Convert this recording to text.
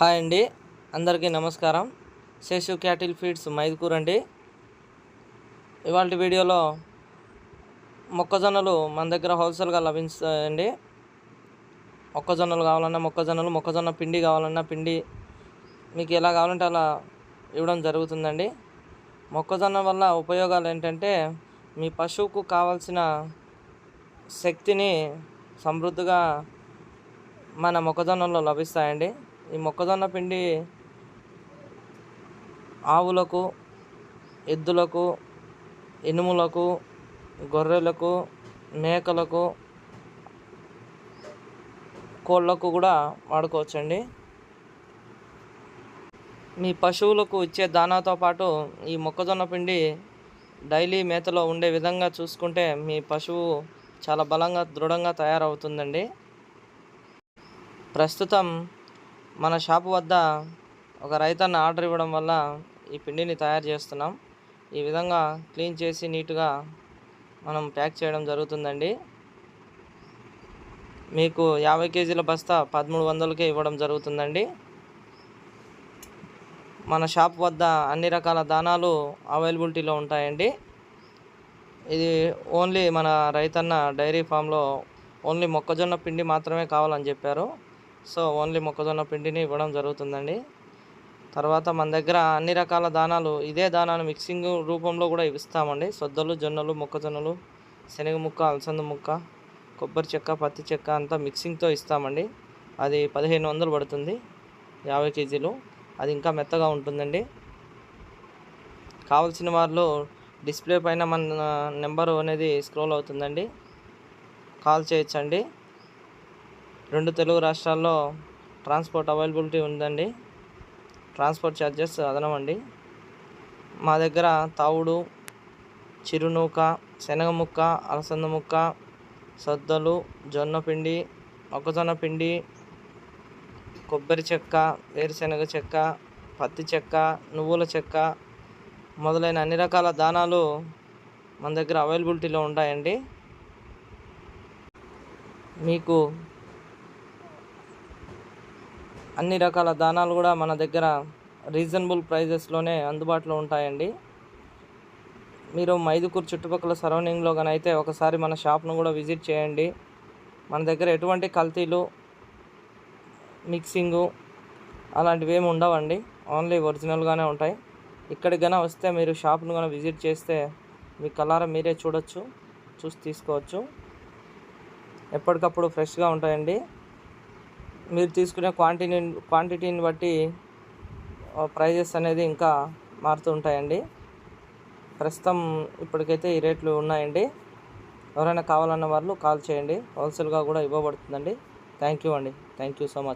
Hi అండి. అందరికీ నమస్కారం. శేషు క్యాటిల్ ఫీడ్స్ మైదుకూర్ అండి. ఇవాళ వీడియోలో మొక్కజొన్నలు మన దగ్గర హోల్సేల్గా లభిస్తాయండి. మొక్కజొన్నలు కావాలన్నా మొక్కజొన్నలు మొక్కజొన్న పిండి కావాలన్నా పిండి మీకు ఎలా కావాలంటే అలా ఇవ్వడం జరుగుతుందండి. మొక్కజొన్న వల్ల ఉపయోగాలు ఏంటంటే మీ పశువుకు కావాల్సిన శక్తిని సమృద్ధిగా మన మొక్కజొన్నలో లభిస్తాయండి. ఈ మొక్కజొన్న పిండి ఆవులకు ఎద్దులకు ఇనుములకు గొర్రెలకు మేకలకు కోళ్ళకు కూడా వాడుకోవచ్చండి. మీ పశువులకు ఇచ్చే దానాతో పాటు ఈ మొక్కజొన్న పిండి డైలీ మేతలో ఉండే విధంగా చూసుకుంటే మీ పశువు చాలా బలంగా దృఢంగా తయారవుతుందండి. ప్రస్తుతం మన షాపు వద్ద ఒక రైతన్న ఆర్డర్ ఇవ్వడం వల్ల ఈ పిండిని తయారు చేస్తున్నాం. ఈ విధంగా క్లీన్ చేసి నీట్గా మనం ప్యాక్ చేయడం జరుగుతుందండి. మీకు యాభై కేజీల బస్తా పదమూడు వందలకే ఇవ్వడం జరుగుతుందండి. మన షాప్ వద్ద అన్ని రకాల దానాలు అవైలబిలిటీలో ఉంటాయండి. ఇది ఓన్లీ మన రైతన్న డైరీ ఫామ్లో ఓన్లీ మొక్కజొన్న పిండి మాత్రమే కావాలని చెప్పారు. సో ఓన్లీ మొక్కజొన్న పిండిని ఇవ్వడం జరుగుతుందండి. తర్వాత మన దగ్గర అన్ని రకాల దానాలు ఇదే దానాను మిక్సింగ్ రూపంలో కూడా ఇస్తామండి. సొద్దలు జొన్నలు మొక్కజొన్నలు శనగ ముక్క అలసంద ముక్క కొబ్బరి చెక్క పత్తి చెక్క అంతా మిక్సింగ్తో ఇస్తామండి. అది పదిహేను వందలు పడుతుంది యాభై కేజీలు. అది ఇంకా మెత్తగా ఉంటుందండి. కావలసిన వాళ్ళు డిస్ప్లే పైన మన నెంబరు అనేది స్క్రోల్ అవుతుందండి. కాల్ చేయొచ్చండి. రెండు తెలుగు రాష్ట్రాల్లో ట్రాన్స్పోర్ట్ అవైలబిలిటీ ఉందండి. ట్రాన్స్పోర్ట్ ఛార్జెస్ అదనం అండి మా దగ్గర తావుడు చిరునూక శనగ ముక్క అలసంద ముక్క సద్దలు జొన్న పిండి మొక్కజొన్న పిండి కొబ్బరి చెక్క వేరుశనగ చెక్క పత్తి చెక్క నువ్వుల చెక్క మొదలైన అన్ని రకాల దానాలు మన దగ్గర అవైలబిలిటీలో ఉంటాయండి. మీకు అన్ని రకాల దానాలు కూడా మన దగ్గర రీజనబుల్ ప్రైజెస్లోనే అందుబాటులో ఉంటాయండి. మీరు మైదుకూరు చుట్టుపక్కల సరౌండింగ్లో కానీ అయితే ఒకసారి మన షాప్ను కూడా విజిట్ చేయండి. మన దగ్గర ఎటువంటి కల్తీలు మిక్సింగు అలాంటివి ఏమి ఉండవండి. ఓన్లీ ఒరిజినల్గానే ఉంటాయి. ఇక్కడికి వస్తే మీరు షాప్ను కానీ విజిట్ చేస్తే మీ కలార మీరే చూడొచ్చు చూసి తీసుకోవచ్చు. ఎప్పటికప్పుడు ఫ్రెష్గా ఉంటాయండి. మీరు తీసుకునే క్వాంటిటీ క్వాంటిటీని బట్టి ప్రైజెస్ అనేది ఇంకా మారుతూ ఉంటాయండి. ప్రస్తుతం ఇప్పటికైతే ఈ రేట్లు ఉన్నాయండి. ఎవరైనా కావాలన్న వాళ్ళు కాల్ చేయండి. హోల్సేల్గా కూడా ఇవ్వబడుతుందండి. థ్యాంక్ యూ అండి. Thank you so much